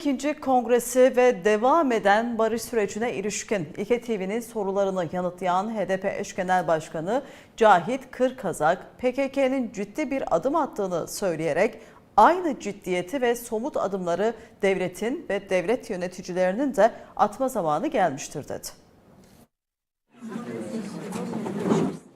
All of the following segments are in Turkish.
İkinci kongresi ve devam eden barış sürecine ilişkin İlke TV'nin sorularını yanıtlayan HDP eş genel başkanı Cahit Kırkazak, PKK'nın ciddi bir adım attığını söyleyerek aynı ciddiyeti ve somut adımları devletin ve devlet yöneticilerinin de atma zamanı gelmiştir dedi.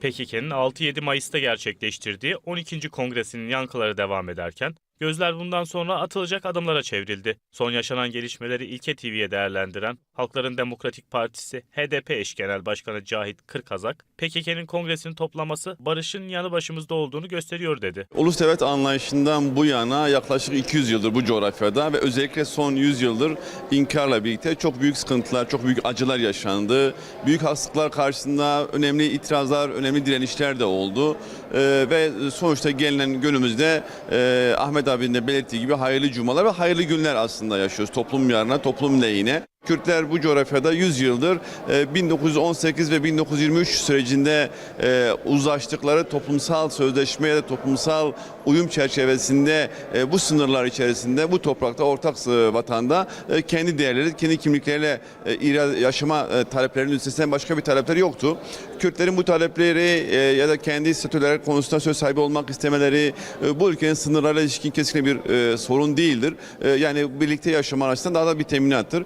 PKK'nın 6-7 Mayıs'ta gerçekleştirdiği 12. kongresinin yankıları devam ederken gözler bundan sonra atılacak adımlara çevrildi. Son yaşanan gelişmeleri İlke TV'ye değerlendiren Halkların Demokratik Partisi HDP eş genel başkanı Cahit Kırkazak, PKK'nın kongresini toplaması barışın yanı başımızda olduğunu gösteriyor dedi. Ulus devlet anlayışından bu yana yaklaşık 200 yıldır bu coğrafyada ve özellikle son 100 yıldır inkarla birlikte çok büyük sıkıntılar, çok büyük acılar yaşandı. Büyük haksızlıklar karşısında önemli itirazlar, önemli direnişler de oldu. Ee, ve sonuçta gelinen günümüzde e, Ahmet abinin de belirttiği gibi hayırlı cumalar ve hayırlı günler aslında yaşıyoruz. Toplum yarına, toplum lehine. Kürtler bu coğrafyada 100 yıldır e, 1918 ve 1923 sürecinde e, uzlaştıkları toplumsal sözleşme ya toplumsal uyum çerçevesinde e, bu sınırlar içerisinde bu toprakta ortak e, vatanda e, kendi değerleri, kendi kimlikleriyle e, yaşama e, taleplerinin üstesinden başka bir talepleri yoktu. Kürtlerin bu talepleri e, ya da kendi statüleri konusunda söz sahibi olmak istemeleri e, bu ülkenin sınırlarıyla ilişkin kesinlikle bir e, sorun değildir. E, yani birlikte yaşama açısından daha da bir teminattır.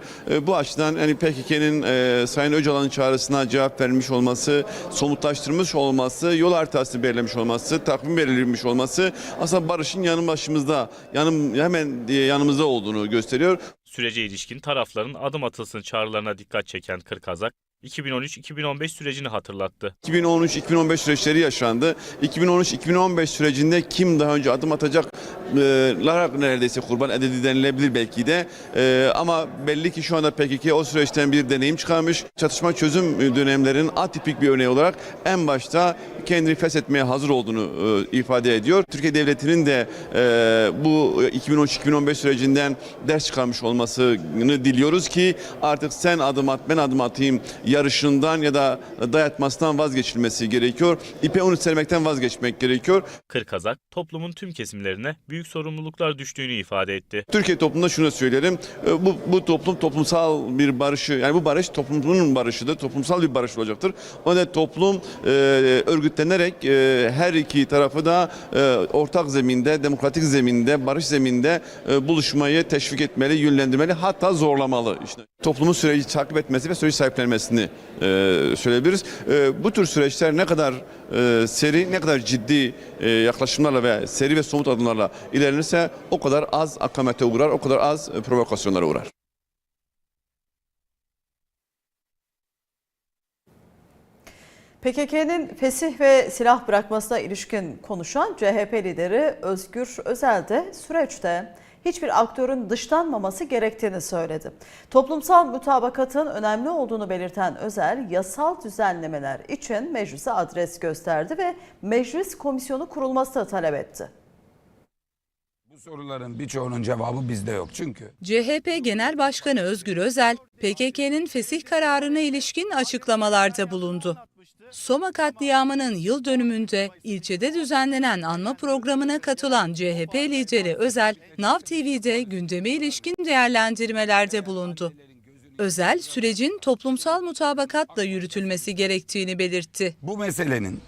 Bu açıdan hani PKK'nın e, Sayın Öcalan'ın çağrısına cevap vermiş olması, somutlaştırmış olması, yol haritası belirlemiş olması, takvim belirlenmiş olması aslında barışın yanı başımızda, yanım hemen yanımızda olduğunu gösteriyor. Sürece ilişkin tarafların adım atılsın çağrılarına dikkat çeken Kırkazak, 2013-2015 sürecini hatırlattı. 2013-2015 süreçleri yaşandı. 2013-2015 sürecinde kim daha önce adım atacaklar neredeyse kurban edildi denilebilir belki de. Ee, ama belli ki şu anda PKK o süreçten bir deneyim çıkarmış. Çatışma çözüm dönemlerinin atipik bir örneği olarak en başta kendini feshetmeye hazır olduğunu e, ifade ediyor. Türkiye Devleti'nin de e, bu 2013-2015 sürecinden ders çıkarmış olmasını diliyoruz ki artık sen adım at ben adım atayım yarışından ya da dayatmasından vazgeçilmesi gerekiyor. İpe un sermekten vazgeçmek gerekiyor. Kırkazak, toplumun tüm kesimlerine büyük sorumluluklar düştüğünü ifade etti. Türkiye toplumunda şunu söyleyelim. e, Bu, bu toplum toplumsal bir barışı yani bu barış toplumun barışıdır. Toplumsal bir barış olacaktır. O nedenle toplum e, örgütlenerek e, her iki tarafı da e, ortak zeminde, demokratik zeminde, barış zeminde e, buluşmayı teşvik etmeli, yönlendirmeli hatta zorlamalı. İşte toplumun süreci takip etmesi ve süreci sahiplenmesini e, söyleyebiliriz. E, bu tür süreçler ne kadar e, seri, ne kadar ciddi e, yaklaşımlarla ve seri ve somut adımlarla ilerlenirse o kadar az akamete uğrar, o kadar az e, provokasyonlara uğrar. PKK'nın fesih ve silah bırakmasına ilişkin konuşan CHP lideri Özgür Özel de süreçte hiçbir aktörün dışlanmaması gerektiğini söyledi. Toplumsal mutabakatın önemli olduğunu belirten Özel, yasal düzenlemeler için meclise adres gösterdi ve meclis komisyonu kurulmasını talep etti. Bu soruların birçoğunun cevabı bizde yok çünkü. CHP Genel Başkanı Özgür Özel, PKK'nın fesih kararına ilişkin açıklamalarda bulundu. Soma katliamının yıl dönümünde ilçede düzenlenen anma programına katılan CHP lideri Özel, Nav TV'de gündeme ilişkin değerlendirmelerde bulundu. Özel, sürecin toplumsal mutabakatla yürütülmesi gerektiğini belirtti. Bu meselenin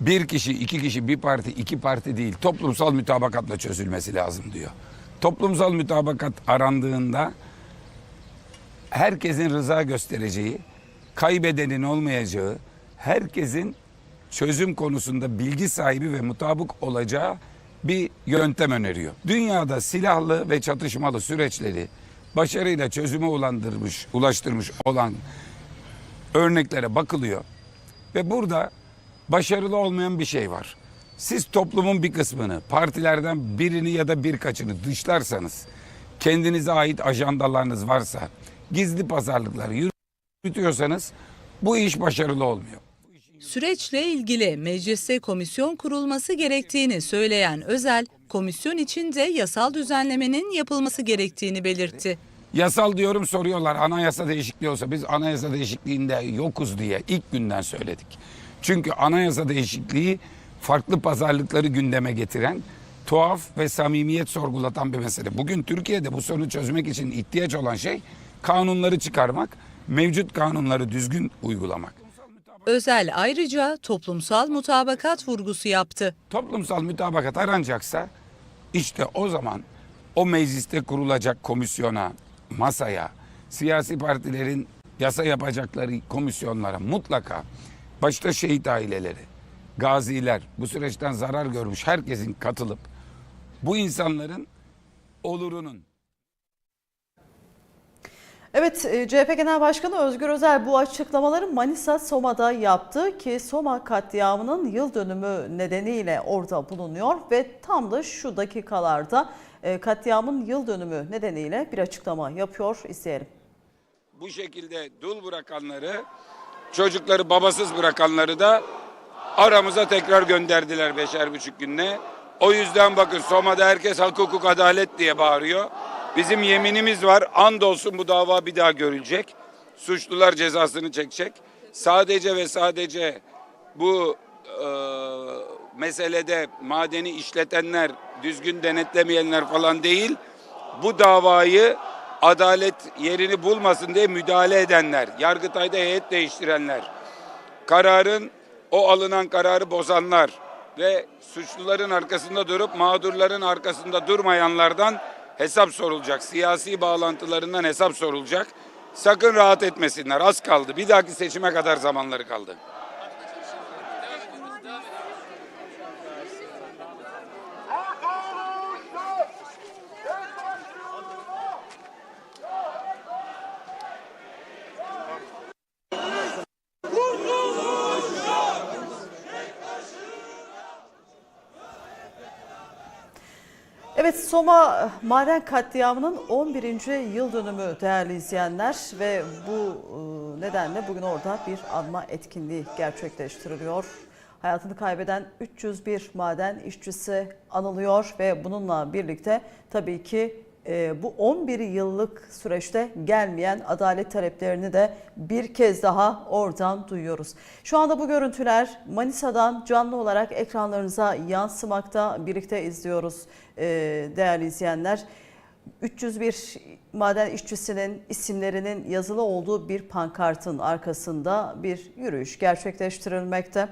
bir kişi, iki kişi, bir parti, iki parti değil toplumsal mütabakatla çözülmesi lazım diyor. Toplumsal mütabakat arandığında herkesin rıza göstereceği, kaybedenin olmayacağı, herkesin çözüm konusunda bilgi sahibi ve mutabık olacağı bir yöntem öneriyor. Dünyada silahlı ve çatışmalı süreçleri başarıyla çözüme ulandırmış, ulaştırmış olan örneklere bakılıyor. Ve burada başarılı olmayan bir şey var. Siz toplumun bir kısmını, partilerden birini ya da birkaçını dışlarsanız, kendinize ait ajandalarınız varsa, gizli pazarlıkları yürütüyorsanız bu iş başarılı olmuyor. Süreçle ilgili mecliste komisyon kurulması gerektiğini söyleyen Özel, komisyon için de yasal düzenlemenin yapılması gerektiğini belirtti. Yasal diyorum soruyorlar anayasa değişikliği olsa biz anayasa değişikliğinde yokuz diye ilk günden söyledik. Çünkü anayasa değişikliği farklı pazarlıkları gündeme getiren tuhaf ve samimiyet sorgulatan bir mesele. Bugün Türkiye'de bu sorunu çözmek için ihtiyaç olan şey kanunları çıkarmak, mevcut kanunları düzgün uygulamak. Özel ayrıca toplumsal mutabakat vurgusu yaptı. Toplumsal mütabakat aranacaksa işte o zaman o mecliste kurulacak komisyona, masaya, siyasi partilerin yasa yapacakları komisyonlara mutlaka başta şehit aileleri, gaziler, bu süreçten zarar görmüş herkesin katılıp bu insanların olurunun Evet, e, CHP Genel Başkanı Özgür Özel bu açıklamaları Manisa Soma'da yaptı ki Soma katliamının yıl dönümü nedeniyle orada bulunuyor ve tam da şu dakikalarda e, katliamın yıl dönümü nedeniyle bir açıklama yapıyor. İzleyelim. bu şekilde dul bırakanları, çocukları babasız bırakanları da aramıza tekrar gönderdiler beşer buçuk günde. O yüzden bakın Soma'da herkes hak hukuk adalet diye bağırıyor. Bizim yeminimiz var. Andolsun bu dava bir daha görülecek. Suçlular cezasını çekecek. Sadece ve sadece bu e, meselede madeni işletenler, düzgün denetlemeyenler falan değil. Bu davayı adalet yerini bulmasın diye müdahale edenler, Yargıtay'da heyet değiştirenler, kararın o alınan kararı bozanlar ve suçluların arkasında durup mağdurların arkasında durmayanlardan hesap sorulacak. Siyasi bağlantılarından hesap sorulacak. Sakın rahat etmesinler. Az kaldı. Bir dahaki seçime kadar zamanları kaldı. Evet Soma maden katliamının 11. yıl dönümü değerli izleyenler ve bu e, nedenle bugün orada bir anma etkinliği gerçekleştiriliyor. Hayatını kaybeden 301 maden işçisi anılıyor ve bununla birlikte tabii ki e, bu 11 yıllık süreçte gelmeyen adalet taleplerini de bir kez daha oradan duyuyoruz. Şu anda bu görüntüler Manisa'dan canlı olarak ekranlarınıza yansımakta. Birlikte izliyoruz e, değerli izleyenler. 301 maden işçisinin isimlerinin yazılı olduğu bir pankartın arkasında bir yürüyüş gerçekleştirilmekte.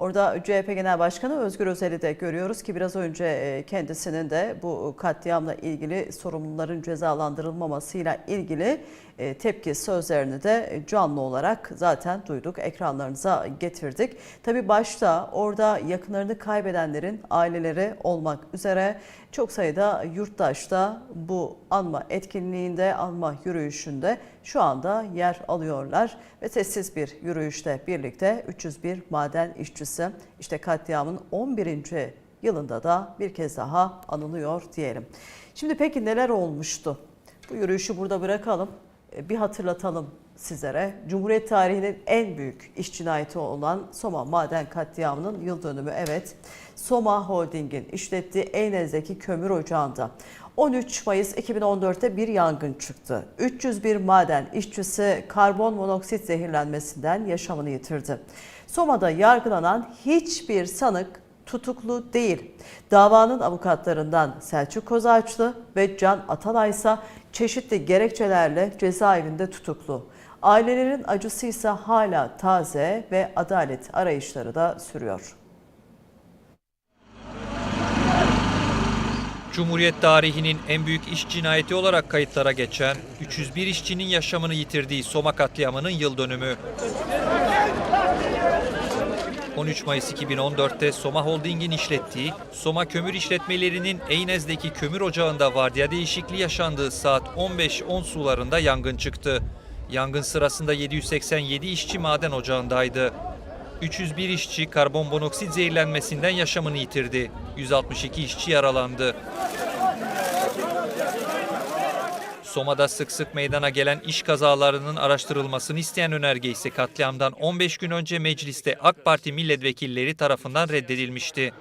Orada CHP Genel Başkanı Özgür Özel'i de görüyoruz ki biraz önce e, kendisinin de bu katliamla ilgili sorumluların cezalandırılmamasıyla ilgili tepki sözlerini de canlı olarak zaten duyduk, ekranlarınıza getirdik. Tabii başta orada yakınlarını kaybedenlerin aileleri olmak üzere çok sayıda yurttaş da bu anma etkinliğinde, anma yürüyüşünde şu anda yer alıyorlar ve sessiz bir yürüyüşte birlikte 301 maden işçisi işte katliamın 11. yılında da bir kez daha anılıyor diyelim. Şimdi peki neler olmuştu? Bu yürüyüşü burada bırakalım. E, Bir hatırlatalım sizlere. Cumhuriyet tarihinin en büyük iş cinayeti olan Soma maden katliamının yıl dönümü evet. Soma Holding'in işlettiği Eynez'deki kömür ocağında 13 Mayıs 2014'te bir yangın çıktı. 301 maden işçisi karbon monoksit zehirlenmesinden yaşamını yitirdi. Soma'da yargılanan hiçbir sanık tutuklu değil. Davanın avukatlarından Selçuk Kozağaçlı ve Can Atalay ise çeşitli gerekçelerle cezaevinde tutuklu. Ailelerin acısı ise hala taze ve adalet arayışları da sürüyor. Cumhuriyet tarihinin en büyük iş cinayeti olarak kayıtlara geçen 301 işçinin yaşamını yitirdiği Soma katliamının yıl dönümü. 13 Mayıs 2014'te Soma Holding'in işlettiği Soma Kömür İşletmelerinin Eynez'deki kömür ocağında vardiya değişikliği yaşandığı saat 15.10 sularında yangın çıktı. Yangın sırasında 787 işçi maden ocağındaydı. 301 işçi karbon monoksit zehirlenmesinden yaşamını yitirdi. 162 işçi yaralandı. Soma'da sık sık meydana gelen iş kazalarının araştırılmasını isteyen önerge ise katliamdan 15 gün önce mecliste AK Parti milletvekilleri tarafından reddedilmişti.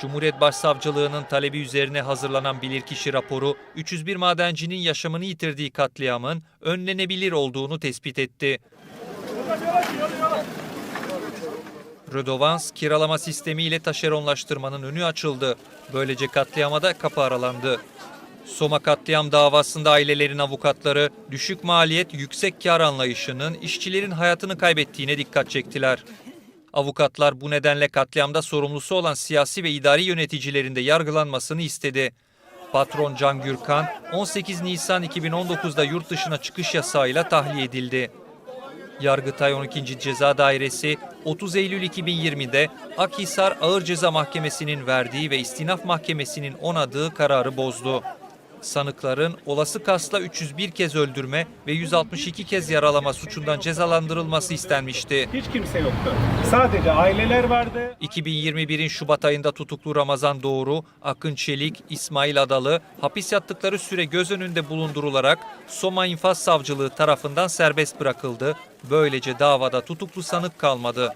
Cumhuriyet Başsavcılığı'nın talebi üzerine hazırlanan bilirkişi raporu 301 madencinin yaşamını yitirdiği katliamın önlenebilir olduğunu tespit etti. Rödovans kiralama sistemiyle taşeronlaştırmanın önü açıldı. Böylece katliama kapı aralandı. Soma katliam davasında ailelerin avukatları düşük maliyet yüksek kar anlayışının işçilerin hayatını kaybettiğine dikkat çektiler. Avukatlar bu nedenle katliamda sorumlusu olan siyasi ve idari yöneticilerin de yargılanmasını istedi. Patron Can Gürkan 18 Nisan 2019'da yurt dışına çıkış yasağıyla tahliye edildi. Yargıtay 12. Ceza Dairesi 30 Eylül 2020'de Akhisar Ağır Ceza Mahkemesi'nin verdiği ve istinaf mahkemesinin onadığı kararı bozdu. Sanıkların olası kasla 301 kez öldürme ve 162 kez yaralama suçundan cezalandırılması istenmişti. Hiç kimse yoktu. Sadece aileler vardı. 2021'in Şubat ayında tutuklu Ramazan Doğru, Akın Çelik, İsmail Adalı hapis yattıkları süre göz önünde bulundurularak Soma İnfaz Savcılığı tarafından serbest bırakıldı. Böylece davada tutuklu sanık kalmadı.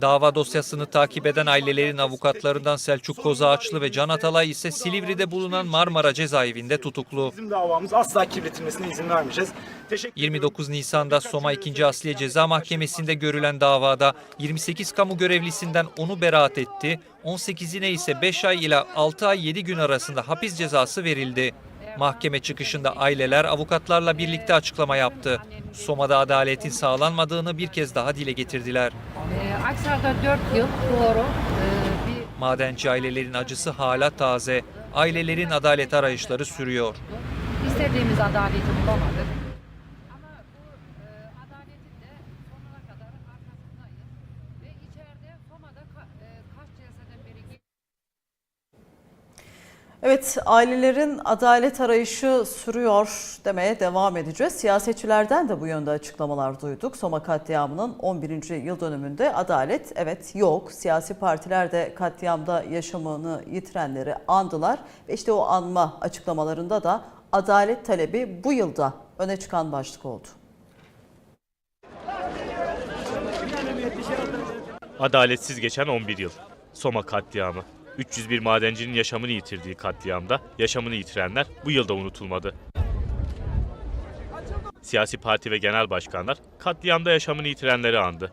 Dava dosyasını takip eden ailelerin avukatlarından Selçuk Kozağaçlı ve Can Atalay ise Silivri'de bulunan Marmara cezaevinde tutuklu. Bizim davamız asla kirletilmesine izin vermeyeceğiz. Teşekkür 29 Nisan'da Soma 2. Asliye Ceza Mahkemesi'nde görülen davada 28 kamu görevlisinden 10'u beraat etti, 18'ine ise 5 ay ile 6 ay 7 gün arasında hapis cezası verildi. Mahkeme çıkışında aileler avukatlarla birlikte açıklama yaptı. Soma'da adaletin sağlanmadığını bir kez daha dile getirdiler. Ee, Aksaray'da 4 yıl doğru ee, Madenci ailelerin acısı hala taze. Ailelerin adalet arayışları sürüyor. istediğimiz adaleti bulamadık. Ama bu e, adaletin de sonuna kadar arkasındayız. Ve içeride Soma'da ka- e, kaç celseden beri Evet, ailelerin adalet arayışı sürüyor demeye devam edeceğiz. Siyasetçilerden de bu yönde açıklamalar duyduk. Soma katliamının 11. yıl dönümünde adalet evet yok. Siyasi partiler de katliamda yaşamını yitirenleri andılar. Ve işte o anma açıklamalarında da adalet talebi bu yılda öne çıkan başlık oldu. Adaletsiz geçen 11 yıl. Soma katliamı. 301 madencinin yaşamını yitirdiği katliamda yaşamını yitirenler bu yılda unutulmadı. Siyasi parti ve genel başkanlar katliamda yaşamını yitirenleri andı.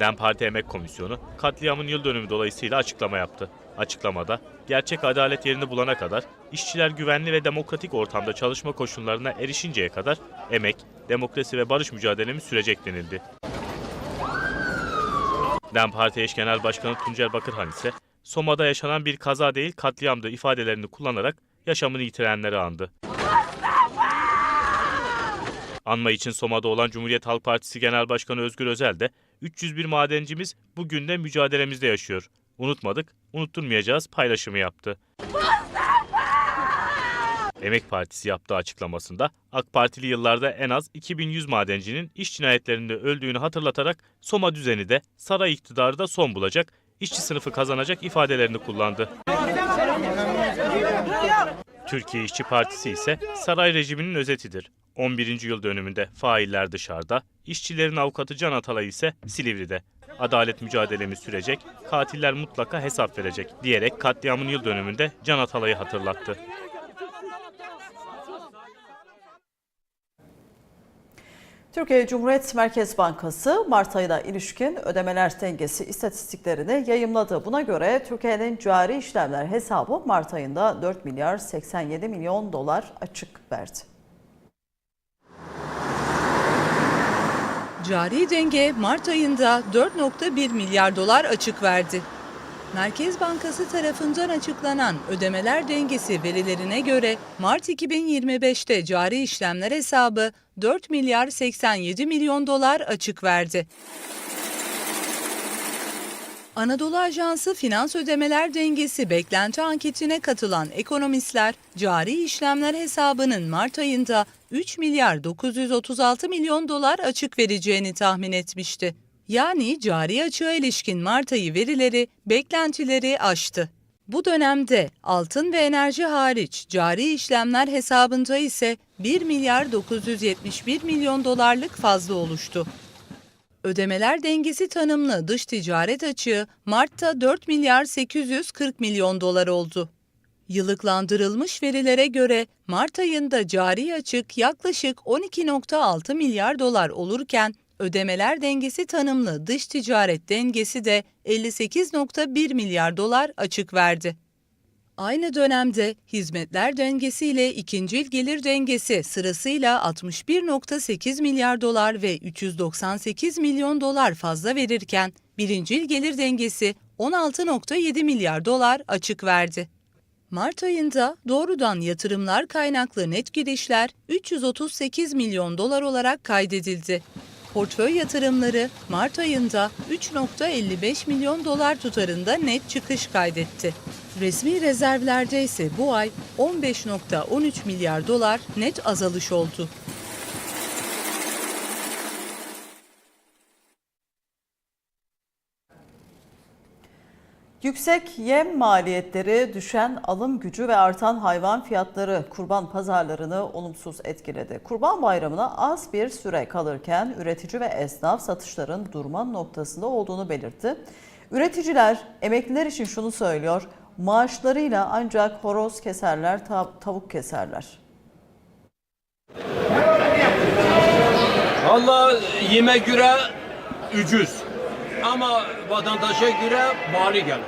DEM Parti Emek Komisyonu katliamın yıl dönümü dolayısıyla açıklama yaptı. Açıklamada gerçek adalet yerini bulana kadar, işçiler güvenli ve demokratik ortamda çalışma koşullarına erişinceye kadar emek, demokrasi ve barış mücadelemiz sürecek denildi. DEM Parti eş genel başkanı Tuncer Bakırhan ise Soma'da yaşanan bir kaza değil katliamdı ifadelerini kullanarak yaşamını yitirenleri andı. Anma için Soma'da olan Cumhuriyet Halk Partisi Genel Başkanı Özgür Özel de 301 madencimiz bugün de mücadelemizde yaşıyor. Unutmadık, unutturmayacağız paylaşımı yaptı. Emek Partisi yaptığı açıklamasında AK Partili yıllarda en az 2100 madencinin iş cinayetlerinde öldüğünü hatırlatarak Soma düzeni de saray iktidarı da son bulacak, işçi sınıfı kazanacak ifadelerini kullandı. Türkiye İşçi Partisi ise saray rejiminin özetidir. 11. yıl dönümünde failler dışarıda, işçilerin avukatı Can Atalay ise Silivri'de. Adalet mücadelemiz sürecek, katiller mutlaka hesap verecek diyerek katliamın yıl dönümünde Can Atalay'ı hatırlattı. Türkiye Cumhuriyet Merkez Bankası Mart ayına ilişkin ödemeler dengesi istatistiklerini yayımladı. Buna göre Türkiye'nin cari işlemler hesabı Mart ayında 4 milyar 87 milyon dolar açık verdi. Cari denge Mart ayında 4.1 milyar dolar açık verdi. Merkez Bankası tarafından açıklanan ödemeler dengesi verilerine göre Mart 2025'te cari işlemler hesabı 4 milyar 87 milyon dolar açık verdi. Anadolu Ajansı Finans Ödemeler Dengesi beklenti anketine katılan ekonomistler, cari işlemler hesabının Mart ayında 3 milyar 936 milyon dolar açık vereceğini tahmin etmişti. Yani cari açığa ilişkin Mart ayı verileri beklentileri aştı. Bu dönemde altın ve enerji hariç cari işlemler hesabında ise 1 milyar 971 milyon dolarlık fazla oluştu. Ödemeler dengesi tanımlı dış ticaret açığı Mart'ta 4 milyar 840 milyon dolar oldu. Yıllıklandırılmış verilere göre Mart ayında cari açık yaklaşık 12.6 milyar dolar olurken Ödemeler dengesi tanımlı dış ticaret dengesi de 58.1 milyar dolar açık verdi. Aynı dönemde hizmetler dengesi ile ikincil gelir dengesi sırasıyla 61.8 milyar dolar ve 398 milyon dolar fazla verirken birincil gelir dengesi 16.7 milyar dolar açık verdi. Mart ayında doğrudan yatırımlar kaynaklı net girişler 338 milyon dolar olarak kaydedildi. Portföy yatırımları Mart ayında 3.55 milyon dolar tutarında net çıkış kaydetti. Resmi rezervlerde ise bu ay 15.13 milyar dolar net azalış oldu. Yüksek yem maliyetleri, düşen alım gücü ve artan hayvan fiyatları kurban pazarlarını olumsuz etkiledi. Kurban Bayramı'na az bir süre kalırken üretici ve esnaf satışların durma noktasında olduğunu belirtti. Üreticiler emekliler için şunu söylüyor, maaşlarıyla ancak horoz keserler, tav- tavuk keserler. Valla yeme göre ucuz. Ama vatandaşa göre mali gelir.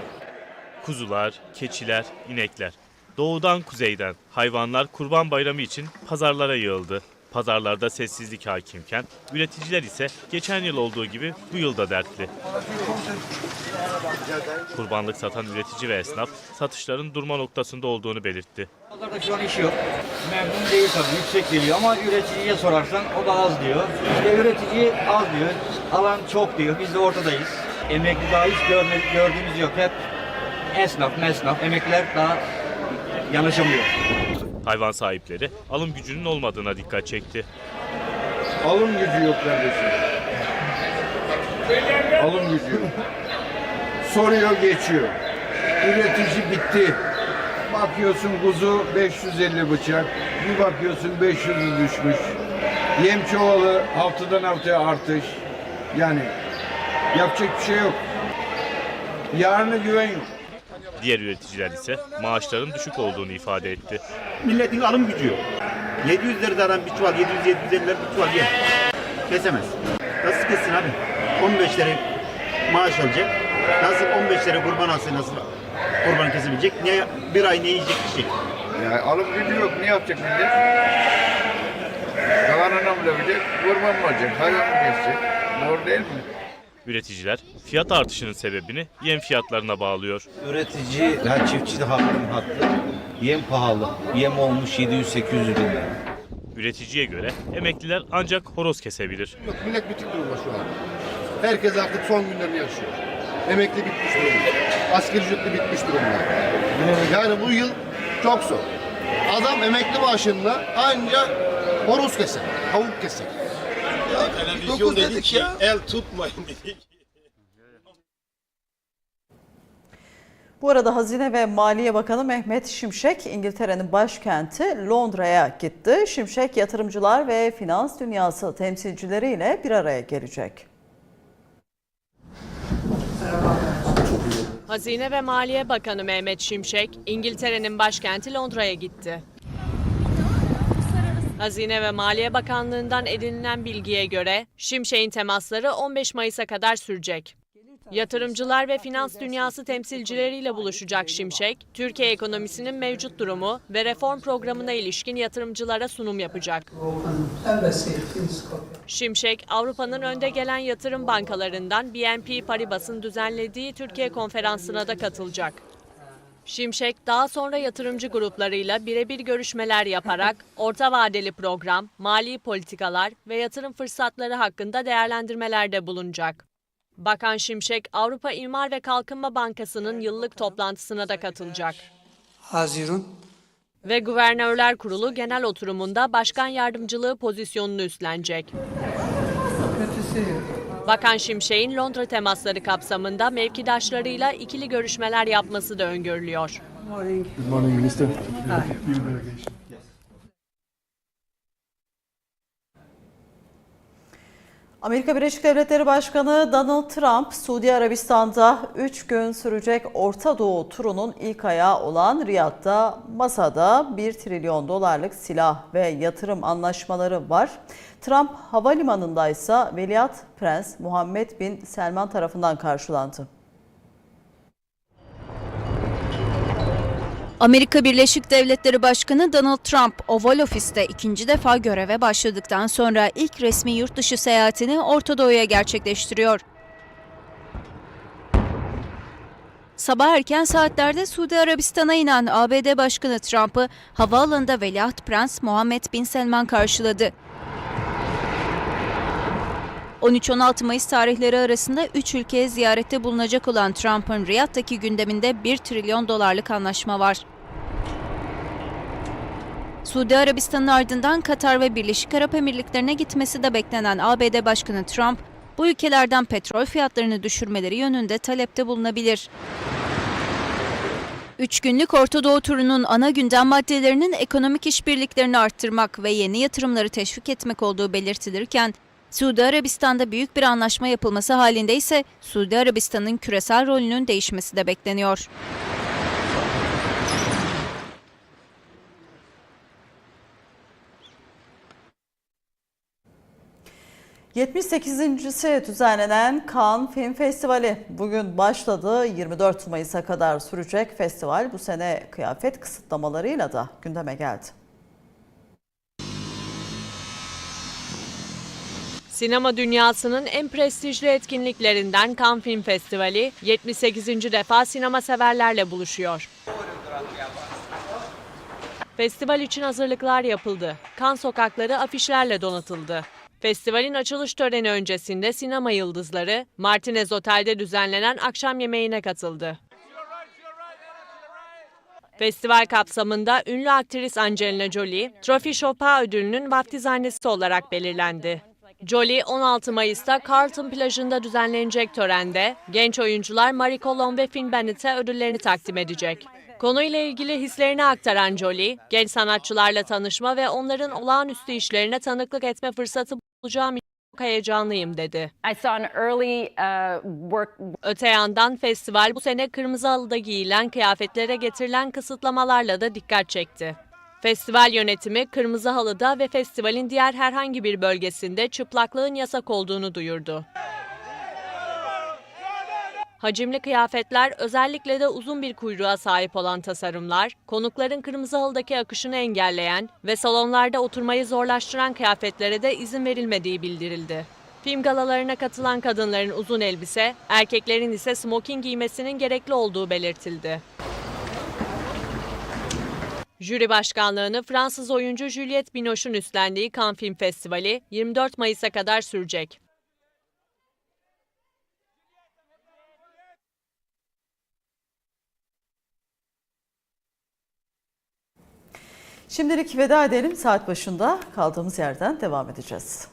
Kuzular, keçiler, inekler. Doğudan kuzeyden hayvanlar Kurban Bayramı için pazarlara yığıldı. Pazarlarda sessizlik hakimken üreticiler ise geçen yıl olduğu gibi bu yılda dertli. Kurbanlık satan üretici ve esnaf satışların durma noktasında olduğunu belirtti. Pazarda şu an iş yok. Memnun değil tabii. Yüksek geliyor ama üreticiye sorarsan o da az diyor. İşte üretici az diyor. Alan çok diyor. Biz de ortadayız. Emekli daha hiç görme, gördüğümüz yok. Hep esnaf, mesnaf, emekliler daha yanaşamıyor. Hayvan sahipleri alım gücünün olmadığına dikkat çekti. Alım gücü yok kardeşim. Alım gücü yok. Soruyor geçiyor. Üretici bitti. Bakıyorsun kuzu 550 bıçak. Bir bakıyorsun 500'ü düşmüş. Yem çuvalı haftadan haftaya artış. Yani yapacak bir şey yok. Yarını güven yok. Diğer üreticiler ise maaşların düşük olduğunu ifade etti. Milletin alım gücü yok. 700 liradan bir çuval, 700-750 lira bir çuval yem. Kesemez. Nasıl kessin abi? 15 lira maaş alacak. Nasıl 15 lira kurban alsa nasıl kurban kesebilecek? Ne, bir ay ne yiyecek şey. kişi? Yani alım gücü yok. Ne yapacak millet? Kalanına mı bilecek? Kurban mı olacak? Hayvan mı kesecek? Doğru değil mi? Üreticiler fiyat artışının sebebini yem fiyatlarına bağlıyor. Üretici, ya çiftçi de haklı haklı. Yem pahalı. Yem olmuş 700-800 lira. Üreticiye göre emekliler ancak horoz kesebilir. Yok millet bitik durumda şu an. Herkes artık son günlerini yaşıyor. Emekli bitmiş durumda. Asgari ücretli bitmiş durumda. Yani bu yıl çok zor. Adam emekli maaşında ancak horoz keser, tavuk keser. Televizyon dedik ya. el tutmayın dedik. Bu arada Hazine ve Maliye Bakanı Mehmet Şimşek İngiltere'nin başkenti Londra'ya gitti. Şimşek yatırımcılar ve finans dünyası temsilcileriyle bir araya gelecek. Hazine ve Maliye Bakanı Mehmet Şimşek, İngiltere'nin başkenti Londra'ya gitti. Hazine ve Maliye Bakanlığı'ndan edinilen bilgiye göre Şimşek'in temasları 15 Mayıs'a kadar sürecek. Yatırımcılar ve finans dünyası temsilcileriyle buluşacak Şimşek, Türkiye ekonomisinin mevcut durumu ve reform programına ilişkin yatırımcılara sunum yapacak. Şimşek, Avrupa'nın önde gelen yatırım bankalarından BNP Paribas'ın düzenlediği Türkiye konferansına da katılacak. Şimşek daha sonra yatırımcı gruplarıyla birebir görüşmeler yaparak orta vadeli program, mali politikalar ve yatırım fırsatları hakkında değerlendirmelerde bulunacak. Bakan Şimşek, Avrupa İmar ve Kalkınma Bankası'nın yıllık toplantısına da katılacak. Haziran. Ve Guvernörler Kurulu genel oturumunda başkan yardımcılığı pozisyonunu üstlenecek. Bakan Şimşek'in Londra temasları kapsamında mevkidaşlarıyla ikili görüşmeler yapması da öngörülüyor. Amerika Birleşik Devletleri Başkanı Donald Trump, Suudi Arabistan'da 3 gün sürecek Orta Doğu turunun ilk ayağı olan Riyad'da masada 1 trilyon dolarlık silah ve yatırım anlaşmaları var. Trump havalimanında ise Veliaht Prens Muhammed Bin Selman tarafından karşılandı. Amerika Birleşik Devletleri Başkanı Donald Trump, Oval Ofis'te ikinci defa göreve başladıktan sonra ilk resmi yurt dışı seyahatini Orta Doğu'ya gerçekleştiriyor. Sabah erken saatlerde Suudi Arabistan'a inen ABD Başkanı Trump'ı havaalanında Veliaht Prens Muhammed Bin Selman karşıladı. 13-16 Mayıs tarihleri arasında 3 ülkeye ziyarette bulunacak olan Trump'ın Riyad'daki gündeminde 1 trilyon dolarlık anlaşma var. Suudi Arabistan'ın ardından Katar ve Birleşik Arap Emirlikleri'ne gitmesi de beklenen ABD Başkanı Trump, bu ülkelerden petrol fiyatlarını düşürmeleri yönünde talepte bulunabilir. Üç günlük Orta Doğu turunun ana gündem maddelerinin ekonomik işbirliklerini arttırmak ve yeni yatırımları teşvik etmek olduğu belirtilirken, Suudi Arabistan'da büyük bir anlaşma yapılması halinde ise Suudi Arabistan'ın küresel rolünün değişmesi de bekleniyor. ...78.si düzenlenen Cannes Film Festivali bugün başladı. 24 Mayıs'a kadar sürecek festival bu sene kıyafet kısıtlamalarıyla da gündeme geldi. Sinema dünyasının en prestijli etkinliklerinden Cannes Film Festivali 78. defa sinema severlerle buluşuyor. Festival için hazırlıklar yapıldı. Cannes sokakları afişlerle donatıldı. Festivalin açılış töreni öncesinde sinema yıldızları Martinez Otel'de düzenlenen akşam yemeğine katıldı. Festival kapsamında ünlü aktris Angelina Jolie, Trophy Chopin ödülünün vaftizhanesi olarak belirlendi. Jolie 16 Mayıs'ta Carlton plajında düzenlenecek törende genç oyuncular Marie Colomb ve Finn Bennett'e ödüllerini takdim edecek. Konuyla ilgili hislerini aktaran Jolie, genç sanatçılarla tanışma ve onların olağanüstü işlerine tanıklık etme fırsatı bulacağım çok heyecanlıyım dedi. Öte yandan festival bu sene kırmızı halıda giyilen kıyafetlere getirilen kısıtlamalarla da dikkat çekti. Festival yönetimi kırmızı halıda ve festivalin diğer herhangi bir bölgesinde çıplaklığın yasak olduğunu duyurdu. Hacimli kıyafetler özellikle de uzun bir kuyruğa sahip olan tasarımlar, konukların kırmızı halıdaki akışını engelleyen ve salonlarda oturmayı zorlaştıran kıyafetlere de izin verilmediği bildirildi. Film galalarına katılan kadınların uzun elbise, erkeklerin ise smoking giymesinin gerekli olduğu belirtildi. Jüri başkanlığını Fransız oyuncu Juliette Binoche'un üstlendiği Cannes Film Festivali 24 Mayıs'a kadar sürecek. Şimdilik veda edelim saat başında kaldığımız yerden devam edeceğiz.